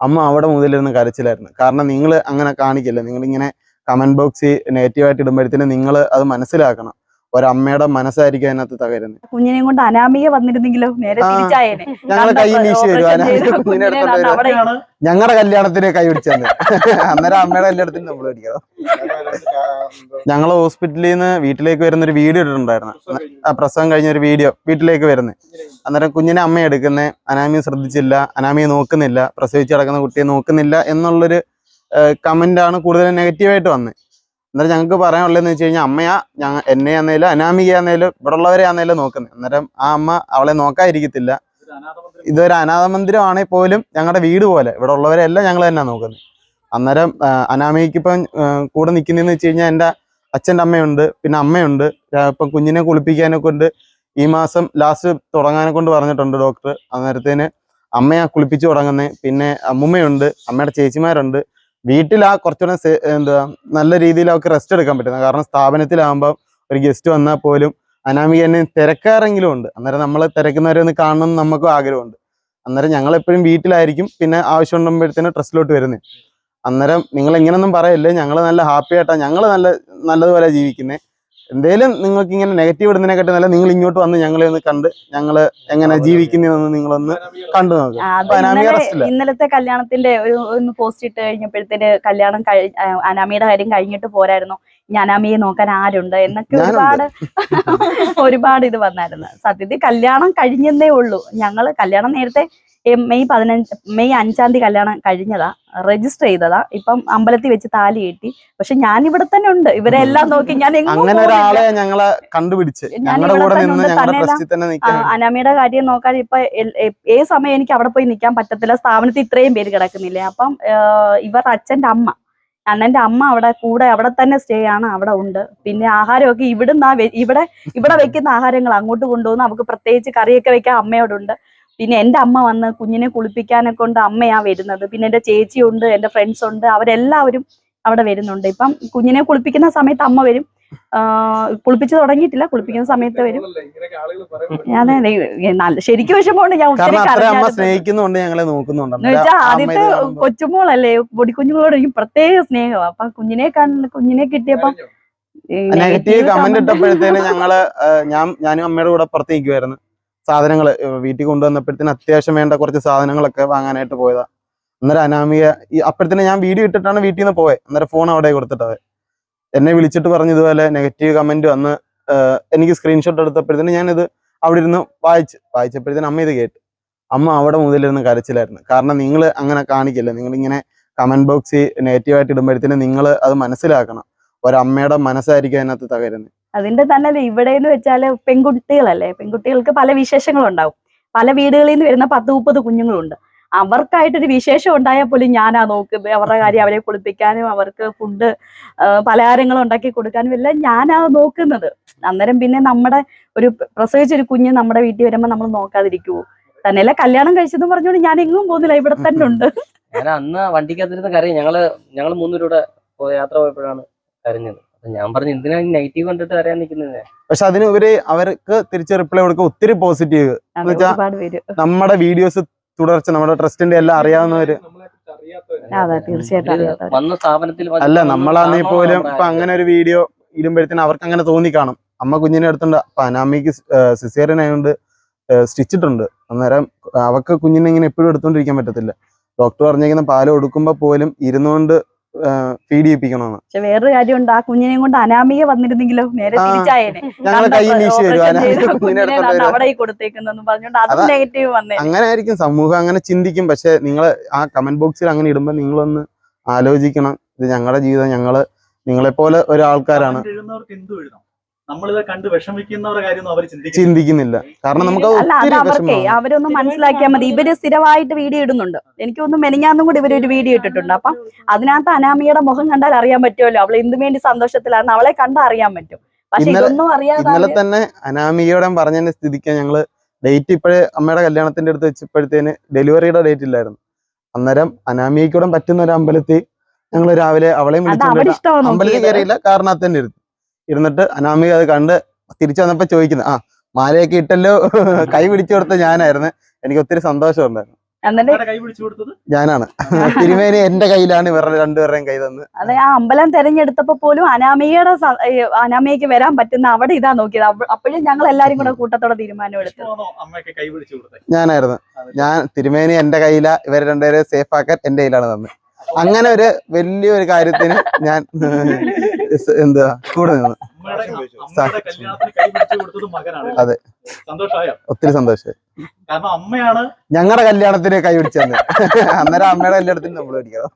അമ്മ അവിടെ മുതലിരുന്ന് കരച്ചിലായിരുന്നു. കാരണം നിങ്ങൾ അങ്ങനെ കാണിക്കില്ല. നിങ്ങളിങ്ങനെ കമന്റ് ബോക്സിൽ നെഗറ്റീവായിട്ട് ഇടുമ്പോഴത്തേനും നിങ്ങൾ അത് മനസ്സിലാക്കണം. ഒരമ്മയുടെ മനസ്സായിരിക്കും അതിനകത്ത് തകരുന്നത്. കുഞ്ഞിനെയും കൊണ്ട് അനാമിക വന്നിരുന്നെങ്കിലോ നേരെ. ഞങ്ങളെ കൈ വീശി വരും. അനാമിക കുഞ്ഞിനെ എടുത്തോണ്ട് ഞങ്ങളുടെ കല്യാണത്തിന് കൈ പിടിച്ചത് അന്നേരം അമ്മയുടെ കല്യാണത്തിന് നമ്മൾ പിടിക്കണം. ഞങ്ങൾ ഹോസ്പിറ്റലിൽ നിന്ന് വീട്ടിലേക്ക് വരുന്ന ഒരു വീഡിയോ ഇട്ടിട്ടുണ്ടായിരുന്നു. ആ പ്രസവം കഴിഞ്ഞ ഒരു വീഡിയോ വീട്ടിലേക്ക് വരുന്നത് അന്നേരം കുഞ്ഞിനെ അമ്മ എടുക്കുന്നത് അനാമിയെ ശ്രദ്ധിച്ചില്ല. അനാമിയെ നോക്കുന്നില്ല. പ്രസവിച്ച് കിടക്കുന്ന കുട്ടിയെ നോക്കുന്നില്ല എന്നുള്ളൊരു കമന്റ് ആണ് കൂടുതൽ നെഗറ്റീവായിട്ട് വന്നത് അന്നേരം ഞങ്ങൾക്ക് പറയാനുള്ളതെന്ന് വെച്ച് കഴിഞ്ഞാൽ അമ്മയാ ഞങ്ങൾ എന്നെ ആന്നേലും അനാമിക ആന്നേലും ഇവിടെ ഉള്ളവരെ ആന്നേലും നോക്കുന്നത്. അന്നേരം ആ അമ്മ അവളെ നോക്കാതിരിക്കത്തില്ല. ഇതൊരു അനാഥ മന്ദിരമാണെങ്കിൽ പോലും ഞങ്ങളുടെ വീട് പോലെ. ഇവിടെ ഉള്ളവരെല്ലാം ഞങ്ങൾ തന്നെ നോക്കുന്നത്. അന്നേരം അനാമികയ്ക്ക് ഇപ്പം കൂടെ നിൽക്കുന്നതെന്ന് വെച്ച് കഴിഞ്ഞാൽ എന്റെ അച്ഛന്റെ അമ്മയുണ്ട് പിന്നെ അമ്മയുണ്ട്. ഇപ്പം കുഞ്ഞിനെ കുളിപ്പിക്കാനെ കൊണ്ട് ഈ മാസം ലാസ്റ്റ് തുടങ്ങാനെ കൊണ്ട് പറഞ്ഞിട്ടുണ്ട് ഡോക്ടർ. അന്നേരത്തേന് അമ്മയാ കുളിപ്പിച്ച് തുടങ്ങുന്നത് പിന്നെ അമ്മുമ്മയുണ്ട് അമ്മയുടെ ചേച്ചിമാരുണ്ട്. വീട്ടിലാ കുറച്ചുകൂടെ സേ- എന്താ നല്ല രീതിയിൽ അവർക്ക് റെസ്റ്റ് എടുക്കാൻ പറ്റുന്നത്. കാരണം സ്ഥാപനത്തിലാകുമ്പോൾ ഒരു ഗസ്റ്റ് വന്നാൽ പോലും അനാമിക എന്നെ തിരക്കാറെങ്കിലും ഉണ്ട്. അന്നേരം നമ്മൾ തിരക്കുന്നവരെ ഒന്ന് കാണണം നമുക്കും ആഗ്രഹമുണ്ട്. അന്നേരം ഞങ്ങൾ എപ്പോഴും വീട്ടിലായിരിക്കും. പിന്നെ ആവശ്യം ഉണ്ടാകുമ്പോഴത്തേനും ട്രസ്റ്റിലോട്ട് വരുന്നത് അന്നേരം നിങ്ങൾ ഇങ്ങനൊന്നും പറയല്ലേ? ഞങ്ങൾ നല്ല ഹാപ്പി ആയിട്ടാണ് ഞങ്ങൾ നല്ല നല്ലതുപോലെ ജീവിക്കുന്നത് എന്തേലും നിങ്ങൾക്ക് ഇങ്ങനെ നെഗറ്റീവ് ഇടുന്നതിനെക്കാട്ടി നല്ല നിങ്ങൾ ഇങ്ങോട്ട് വന്ന് ഞങ്ങളെ ഒന്ന് കണ്ട് ഞങ്ങൾ എങ്ങനെ ജീവിക്കുന്നതെന്ന് നിങ്ങളൊന്ന് കണ്ടു നോക്കുക റെസ്റ്റില്ല ഇന്നലത്തെ കല്യാണത്തിന്റെ ഒരു ഒന്ന് പോസ്റ്റ് ഇട്ട് കഴിഞ്ഞപ്പോഴത്തേന് കല്യാണം അനാമിയുടെ കാര്യം കഴിഞ്ഞിട്ട് പോരായിരുന്നു. ഞാനാമിയെ അനാമിയെ നോക്കാൻ ആരുണ്ട്? എന്നൊക്കെ ഒരുപാട് ഒരുപാട് ഇത് വന്നായിരുന്നു. സത്യത്തിൽ കല്യാണം കഴിഞ്ഞെന്നേ ഉള്ളൂ. ഞങ്ങൾ കല്യാണം നേരത്തെ മെയ് പതിനഞ്ച് മെയ് അഞ്ചാം തീയതി കല്യാണം കഴിഞ്ഞതാ രജിസ്റ്റർ ചെയ്തതാ. ഇപ്പം അമ്പലത്തിൽ വെച്ച് താലി കെട്ടി. പക്ഷെ ഞാൻ ഇവിടെ തന്നെ ഉണ്ട്. ഇവരെ എല്ലാം നോക്കി ഞാൻ അങ്ങനെ. ഒരാളെ ഞങ്ങളെ കണ്ടുപിടിച്ച്. അനാമിയുടെ കാര്യം നോക്കാൻ ഇപ്പൊ ഏത് സമയം എനിക്ക് അവിടെ പോയി നിൽക്കാൻ പറ്റത്തില്ല. സ്ഥാപനത്തിൽ ഇത്രയും പേര് കിടക്കുന്നില്ലേ. അപ്പം ഇവരുടെ അച്ഛന്റെ അമ്മ അണ്ണന്റെ അമ്മ അവിടെ കൂടെ അവിടെ തന്നെ സ്റ്റേ ആണ് അവിടെ ഉണ്ട്. പിന്നെ ആഹാരമൊക്കെ ഇവിടുന്ന് ഇവിടെ ഇവിടെ വെക്കുന്ന ആഹാരങ്ങൾ അങ്ങോട്ട് കൊണ്ടുപോകുന്നു നമുക്ക് പ്രത്യേകിച്ച് കറിയൊക്കെ വെക്കാൻ അമ്മയോടുണ്ട്. പിന്നെ എന്റെ അമ്മ വന്ന് കുഞ്ഞിനെ കുളിപ്പിക്കാനെ കൊണ്ട് അമ്മയാ വരുന്നത്. പിന്നെ എന്റെ ചേച്ചിയുണ്ട് എന്റെ ഫ്രണ്ട്സ് ഉണ്ട് അവരെല്ലാവരും അവിടെ വരുന്നുണ്ട്. ഇപ്പം കുഞ്ഞിനെ കുളിപ്പിക്കുന്ന സമയത്ത് അമ്മ വരും. കുളിപ്പിച്ചു തുടങ്ങിയിട്ടില്ല കുളിപ്പിക്കുന്ന സമയത്ത് വരും. അതെ നല്ല ശരിക്കും വിഷമമുണ്ട്. ഞാൻ സ്നേഹിക്കുന്നുണ്ട് ഞങ്ങളെ നോക്കുന്നുണ്ട്. ആദ്യത്തെ കൊച്ചുമോളല്ലേ പൊടിക്കുഞ്ഞുങ്ങളോട് എനിക്ക് പ്രത്യേക സ്നേഹം അപ്പൊ കുഞ്ഞിനെ കണ്ട് കുഞ്ഞിനെ കിട്ടിയപ്പോ നെഗറ്റീവ് കമന്റ് ഇട്ടപ്പോഴത്തേന് ഞങ്ങൾ ഞാൻ ഞാനും അമ്മയുടെ കൂടെ പുറത്ത് നിൽക്കുമായിരുന്നു സാധനങ്ങൾ വീട്ടിൽ കൊണ്ടുവന്നപ്പോഴത്തേന് അത്യാവശ്യം വേണ്ട കുറച്ച് സാധനങ്ങളൊക്കെ വാങ്ങാനായിട്ട് പോയതാ. അന്നേരം അനാമിക ഈ അപ്പോഴത്തേന് ഞാൻ വീഡിയോ ഇട്ടിട്ടാണ് വീട്ടിൽ നിന്ന് പോയത് അന്നേരം ഫോൺ അവിടെ കൊടുത്തിട്ടത്. എന്നെ വിളിച്ചിട്ട് പറഞ്ഞു ഇതുപോലെ നെഗറ്റീവ് കമന്റ് വന്ന് എനിക്ക് സ്ക്രീൻഷോട്ട് എടുത്തപ്പോഴത്തേന് ഞാനിത് അവിടെ ഇരുന്ന് വായിച്ച്. വായിച്ചപ്പോഴത്തേന് അമ്മ ഇത് കേട്ടു. അമ്മ അവിടെ മുതലിരുന്ന് കരച്ചിലായിരുന്നു. കാരണം നിങ്ങൾ അങ്ങനെ കാണിക്കില്ല. നിങ്ങളിങ്ങനെ കമന്റ് ബോക്സിൽ നെഗറ്റീവായിട്ട് ഇടുമ്പോഴത്തേന് നിങ്ങൾ അത് മനസ്സിലാക്കണം. ഒരമ്മയുടെ മനസ്സായിരിക്കും അതിനകത്ത് തകരുന്നത്. അതിന്റെ തന്നെ ഇവിടെ എന്ന് വെച്ചാൽ പെൺകുട്ടികളല്ലേ? പെൺകുട്ടികൾക്ക് പല വിശേഷങ്ങളും ഉണ്ടാവും പല വീടുകളിൽ നിന്ന് വരുന്ന പത്ത് മുപ്പത് കുഞ്ഞുങ്ങളുണ്ട്. അവർക്കായിട്ടൊരു വിശേഷം ഉണ്ടായാൽ പോലും ഞാനാ നോക്കുന്നത്. അവരുടെ കാര്യം അവരെ കുളിപ്പിക്കാനും അവർക്ക് ഫുഡ് പലഹാരങ്ങൾ ഉണ്ടാക്കി കൊടുക്കാനും എല്ലാം ഞാനാ നോക്കുന്നത്. അന്നേരം പിന്നെ നമ്മുടെ ഒരു പ്രസവിച്ചൊരു കുഞ്ഞ് നമ്മുടെ വീട്ടിൽ വരുമ്പോൾ നമ്മൾ നോക്കാതിരിക്കുവോ? തന്നെയല്ല കല്യാണം കഴിച്ചെന്ന് പറഞ്ഞുകൊണ്ട് ഞാൻ എങ്ങും പോകുന്നില്ല. ഇവിടെ തന്നെ ഉണ്ട്. ഞാൻ അന്ന് വണ്ടിക്കകത്തിരുന്ന് കാര്യം ഞങ്ങൾ ഞങ്ങൾ മൂന്നൂരൂടെ യാത്ര പോയപ്പോഴാണ് കരഞ്ഞത്. ഞാൻ പറഞ്ഞു എന്തിനാ നെഗറ്റീവ് കണ്ടിട്ട് കരയാൻ നിൽക്കുന്നത്? പക്ഷെ അതിനുപരി അവർക്ക് തിരിച്ച് റിപ്ലൈ കൊടുക്കുക ഒത്തിരി പോസിറ്റീവ് നമ്മുടെ വീഡിയോസ് തുടർച്ച നമ്മുടെ ട്രസ്റ്റിന്റെ എല്ലാം അറിയാവുന്നവര്. അല്ല നമ്മളാണെങ്കിൽ പോലും ഇപ്പൊ അങ്ങനെ ഒരു വീഡിയോ ഇടുമ്പോഴത്തേന് അവർക്ക് അങ്ങനെ തോന്നി കാണും. അമ്മ കുഞ്ഞിനെ എടുത്തുണ്ട് അപ്പൊ അനാമിക്ക് സിസേറിയൻ ആയതുകൊണ്ട് സ്റ്റിച്ചിട്ടുണ്ട്. അന്നേരം അവക്ക് കുഞ്ഞിനെ ഇങ്ങനെ എപ്പോഴും എടുത്തോണ്ടിരിക്കാൻ പറ്റത്തില്ല. ഡോക്ടർ പറഞ്ഞിരിക്കുന്ന പാൽ കൊടുക്കുമ്പോ പോലും ഇരുന്നുകൊണ്ട് ഫീഡ് ചെയ്യിപ്പിക്കണമെന്ന് പക്ഷെ വേറൊരു കാര്യമുണ്ട് ആ കുഞ്ഞിനെയും കൊണ്ട് അനാമിക വന്നിരുന്നെങ്കിലോ? നേരെ തിരിച്ചായേനെ. കുഞ്ഞിനെ കുഞ്ഞിനെ. അവിടെ കൊടുത്തേക്കുന്നെന്ന് പറഞ്ഞോണ്ട് അത് നെഗറ്റീവ് വന്നേ. അങ്ങനെ ആയിരിക്കും സമൂഹം അങ്ങനെ ചിന്തിക്കും. പക്ഷെ നിങ്ങൾ ആ കമന്റ് ബോക്സിൽ അങ്ങനെ ഇടുമ്പോ നിങ്ങളൊന്ന് ആലോചിക്കണം. ഇത് ഞങ്ങളുടെ ജീവിതം ഞങ്ങൾ നിങ്ങളെപ്പോലെ ഒരാൾക്കാരാണ്. എഴുതുന്നവർക്ക് എന്തു എഴുതാം. നമ്മളിത് കണ്ട് വിഷമിക്കുന്നവരുടെ കാര്യമൊന്നും അവർ ചിന്തിക്കുന്നില്ല. കാരണം നമുക്ക് അവരൊന്നും അല്ല അത് അവർക്കേ അവരൊന്ന് മനസ്സിലാക്കിയാൽ മതി. ഇവർ സ്ഥിരമായിട്ട് വീഡിയോ ഇടുന്നുണ്ട്. എനിക്ക് മെനിഞ്ഞാന്നും കൂടി കൂടി ഒരു വീഡിയോ ഇട്ടിട്ടുണ്ട്. അപ്പൊ അതിനകത്ത് അനാമിയുടെ മുഖം കണ്ടാൽ അറിയാൻ പറ്റുമല്ലോ. അവൾ എന്തു വേണ്ടി സന്തോഷത്തിലാണ് അവളെ കണ്ടാൽ അറിയാൻ പറ്റും. പക്ഷെ ഇന്നലെ- ഇതൊന്നും അറിയാതെ ഇന്നലെ തന്നെ അനാമികയോടെ പറഞ്ഞതിന്റെ സ്ഥിതിക്ക് ഞങ്ങൾ ഡേറ്റ് ഇപ്പോഴേ അമ്മയുടെ കല്യാണത്തിന്റെ അടുത്ത് വെച്ചപ്പോഴത്തേന് ഡെലിവറിയുടെ ഡേറ്റ് ഇല്ലായിരുന്നു. അന്നേരം അനാമികയ്ക്കൂടെ പറ്റുന്ന ഒരു അമ്പലത്തിൽ ഞങ്ങൾ രാവിലെ അവളെയും വിളിച്ചു അമ്പലത്തിൽ കയറിയില്ല കാരണത്ത് തന്നെ ഇരുന്നു ഇരുന്നിട്ട് അനാമിക അത് കണ്ട് തിരിച്ചു വന്നപ്പോ ചോദിക്കുന്നത് ആ മാലയൊക്കെ ഇട്ടല്ലോ? കൈ പിടിച്ചു കൊടുത്ത ഞാനായിരുന്നു. എനിക്ക് ഒത്തിരി സന്തോഷം ഉണ്ടായിരുന്നു ഞാനാണ്. തിരുമേനി എന്റെ കയ്യിലാണ് ഇവരുടെ രണ്ടുപേരുടെയും കൈ തന്ന് അതെ ആ അമ്പലം തെരഞ്ഞെടുത്തപ്പോ പോലും അനാമികയുടെ അനാമികയ്ക്ക് വരാൻ പറ്റുന്ന അവിടെ ഇതാ നോക്കിയത്. അപ്പോഴും ഞങ്ങൾ എല്ലാരും കൂടെ കൂട്ടത്തോടെ തീരുമാനം എടുത്തു. കൈ പിടിച്ചു കൊടുത്തത് ഞാനായിരുന്നു. ഞാൻ തിരുമേനി എന്റെ കയ്യിലാ ഇവരെ രണ്ടുപേരെ സേഫ് ആക്കാൻ എന്റെ കയ്യിലാണ് തന്നത്. അങ്ങനെ ഒരു വലിയൊരു കാര്യത്തിന് ഞാൻ എന്താ കൂടെ നിന്ന്. അതെ. സന്തോഷമായോ? ഒത്തിരി സന്തോഷം. കാരണം അമ്മയാണ് ഞങ്ങളുടെ കല്യാണത്തിന് കൈ പിടിച്ചു അന്നേരം അമ്മയുടെ കല്യാണത്തിന് നമ്മൾ പിടിക്കണം.